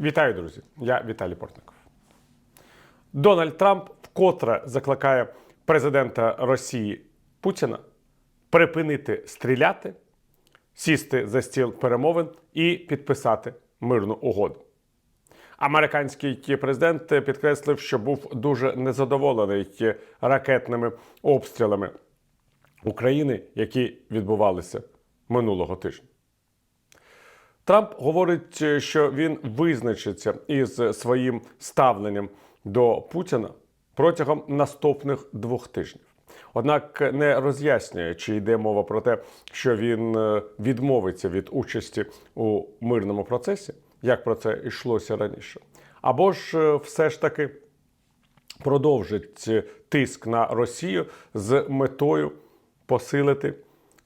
Вітаю, друзі! Я Віталій Портников. Дональд Трамп вкотре закликає президента Росії Путіна припинити стріляти, сісти за стіл перемовин і підписати мирну угоду. Американський президент підкреслив, що був дуже незадоволений ракетними обстрілами України, які відбувалися минулого тижня. Трамп говорить, що він визначиться із своїм ставленням до Путіна протягом наступних двох тижнів. Однак не роз'яснює, чи йде мова про те, що він е, відмовиться від участі у мирному процесі, як про це йшлося раніше, або ж е, все ж таки продовжить е, тиск на Росію з метою посилити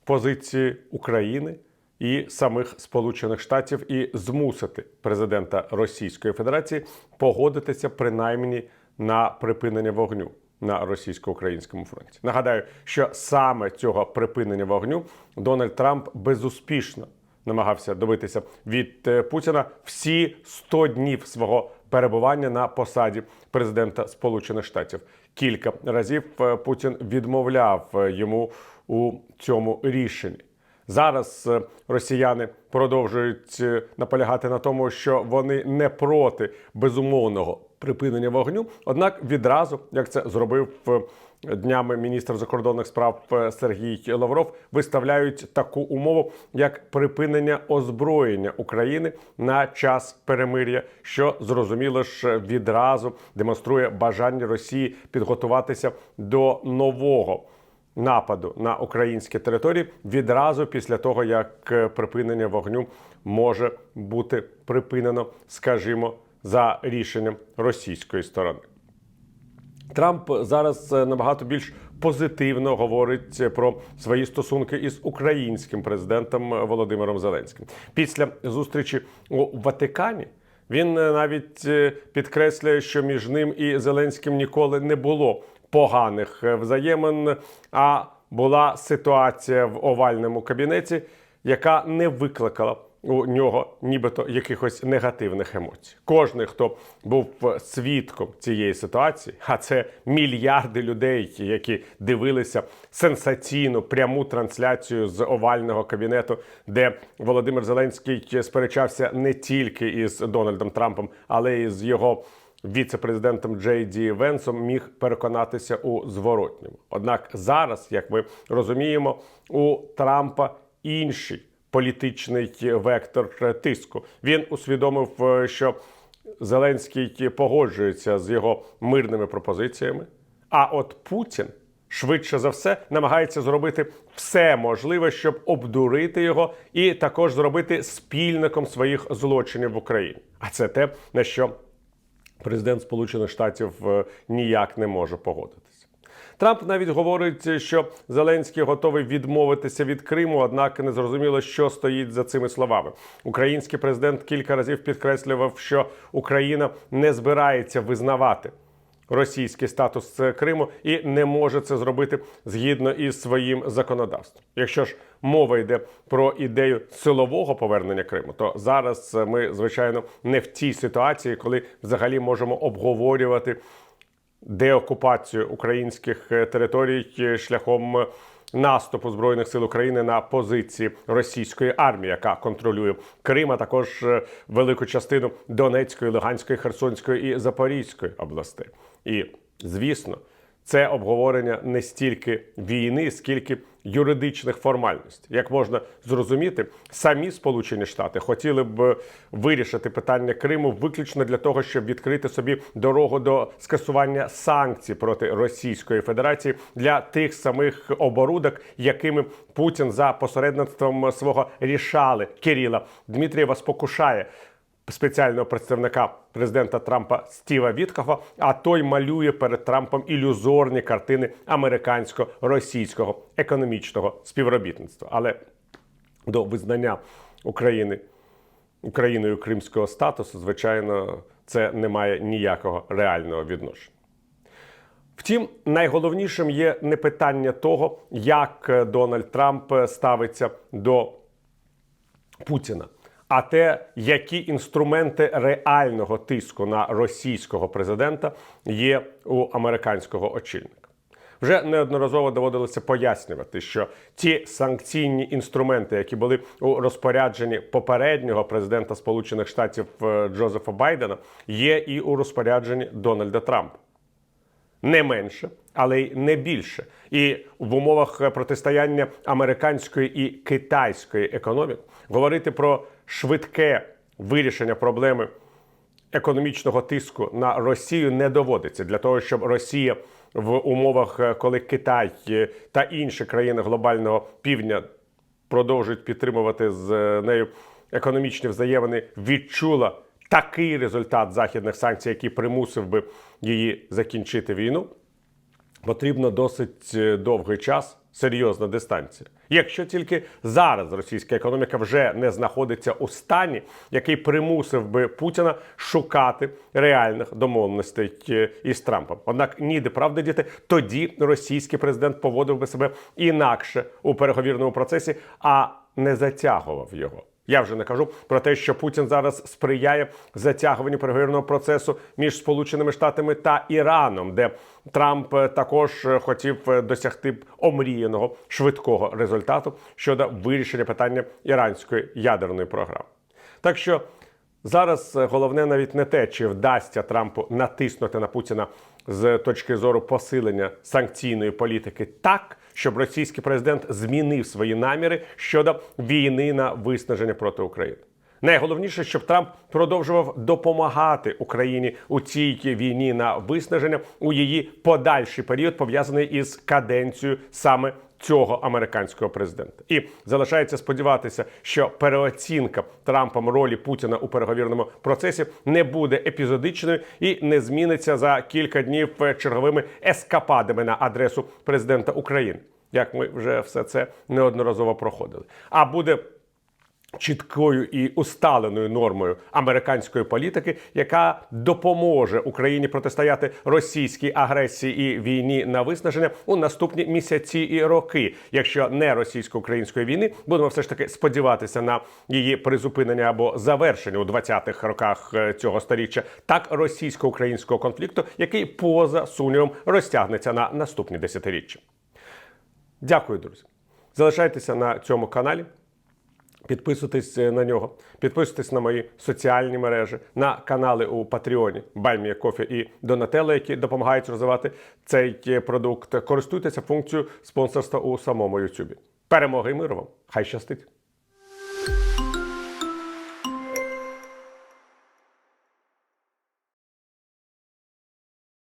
позиції України і самих Сполучених Штатів і змусити президента Російської Федерації погодитися принаймні на припинення вогню на російсько-українському фронті. Нагадаю, що саме цього припинення вогню Дональд Трамп безуспішно намагався добитися від е, Путіна всі 100 днів свого перебування на посаді президента Сполучених Штатів. Кілька разів е, Путін відмовляв е, йому у цьому рішенні. Зараз е, росіяни продовжують е, наполягати на тому, що вони не проти безумовного припинення вогню. Однак відразу, як це зробив е, днями міністр закордонних справ Сергій Лавров, виставляють таку умову, як припинення озброєння України на час перемир'я, що зрозуміло ж відразу демонструє бажання Росії підготуватися до нового нападу на українські території відразу після того, як е, припинення вогню може бути припинено, скажімо, за рішенням російської сторони. Трамп зараз е, набагато більш позитивно говорить е, про свої стосунки із українським президентом Володимиром Зеленським. Після зустрічі у Ватикані він навіть підкреслює, що між ним і Зеленським ніколи не було поганих е, взаємин, а була ситуація в овальному кабінеті, яка не викликала у нього нібито якихось негативних емоцій. Кожний, хто був свідком цієї ситуації, а це мільярди людей, які дивилися сенсаційну пряму трансляцію з овального кабінету, де Володимир Зеленський сперечався не тільки із Дональдом Трампом, але й з його віце-президентом Джей Ді Венсом міг переконатися у зворотньому. Однак зараз, як ми розуміємо, у Трампа інший політичний вектор тиску. Він усвідомив, е, що Зеленський погоджується з його мирними пропозиціями. А от Путін швидше за все намагається зробити все можливе, щоб обдурити його, і також зробити спільником своїх злочинів в Україні. А це те, на що президент Сполучених Штатів е, ніяк не може погодитися. Трамп навіть говорить, що Зеленський готовий відмовитися від Криму, однак не зрозуміло, що стоїть за цими словами. Український президент кілька разів підкреслював, що Україна не збирається визнавати російський статус Криму і не може це зробити згідно із своїм законодавством. Якщо ж мова йде про ідею силового повернення Криму, то зараз ми звичайно не в тій ситуації, коли взагалі можемо обговорювати деокупацію українських е, територій е, шляхом е, наступу збройних сил України на позиції російської армії, яка контролює Крим, а також велику частину Донецької, Луганської, Херсонської і Запорізької областей. І звісно, це обговорення не стільки війни, скільки юридичних формальностей. Як можна зрозуміти, самі Сполучені Штати хотіли б вирішити питання Криму виключно для того, щоб відкрити собі дорогу до скасування санкцій проти Російської Федерації для тих самих оборудок, якими Путін за посередництвом свого рішали Кирила Дмитрієва спокушає спеціального представника президента Трампа Стіва Віткофа, а той малює перед Трампом ілюзорні картини американсько-російського економічного співробітництва. Але до визнання України Україною кримського статусу, звичайно, це не має ніякого реального відношення. Втім, найголовнішим є не питання того, як Дональд Трамп ставиться до Путіна, а те, які інструменти реального тиску на російського президента є у американського очільника. Вже неодноразово доводилося пояснювати, що ті санкційні інструменти, які були у розпорядженні попереднього президента Сполучених Штатів е, Джозефа Байдена, є і у розпорядженні Дональда Трампа не менше, але й не більше. І в умовах протистояння американської і китайської економік говорити про швидке вирішення проблеми економічного тиску на Росію не доводиться для того, щоб Росія в умовах, е, коли Китай е, та інші країни глобального півдня продовжують підтримувати з е, нею економічні взаємини, відчула такий результат західних санкцій, який примусив би її закінчити війну, потрібно досить довгий час, серйозна дистанція. Якщо тільки зараз російська економіка вже не знаходиться у стані, який примусив би Путіна шукати реальних домовленостей е, із Трампом. Однак ніде правди діти, тоді російський президент поводив би себе інакше у переговірному процесі, а не затягував його. Я вже не кажу про те, що Путін зараз сприяє затягуванню переговірного процесу між Сполученими Штатами та Іраном, де Трамп е, також е, хотів е, досягти омріяного швидкого результату щодо вирішення питання іранської ядерної програми. Так що зараз е, головне навіть не те, чи вдасться Трампу натиснути на Путіна з точки зору посилення санкційної політики так, щоб російський президент змінив свої наміри щодо війни на виснаження проти України. Найголовніше, щоб Трамп продовжував допомагати Україні у цій війні на виснаження у її подальший період, пов'язаний із каденцією саме цього американського президента. І залишається сподіватися, що переоцінка Трампом ролі Путіна у переговірному процесі не буде епізодичною і не зміниться за кілька днів черговими ескападами на адресу президента України, як ми вже все це неодноразово проходили. А буде чіткою і усталеною нормою американської політики, яка допоможе Україні протистояти російській агресії і війні на виснаження у наступні місяці і роки. Якщо не російсько-української війни, будемо все ж таки сподіватися на її призупинення або завершення у 20-х роках е, цього сторіччя, так російсько-українського конфлікту, який поза сумнівом розтягнеться на наступні десятиріччя. Дякую, друзі. Залишайтеся на цьому каналі. Підписуйтесь е, на нього, підписуйтесь на мої соціальні мережі, на канали у Патреоні Баймія Кофі і Донателло, які допомагають розвивати цей е, продукт. Користуйтеся функцією спонсорства у самому Ютубі. Перемоги і миру вам! Хай щастить!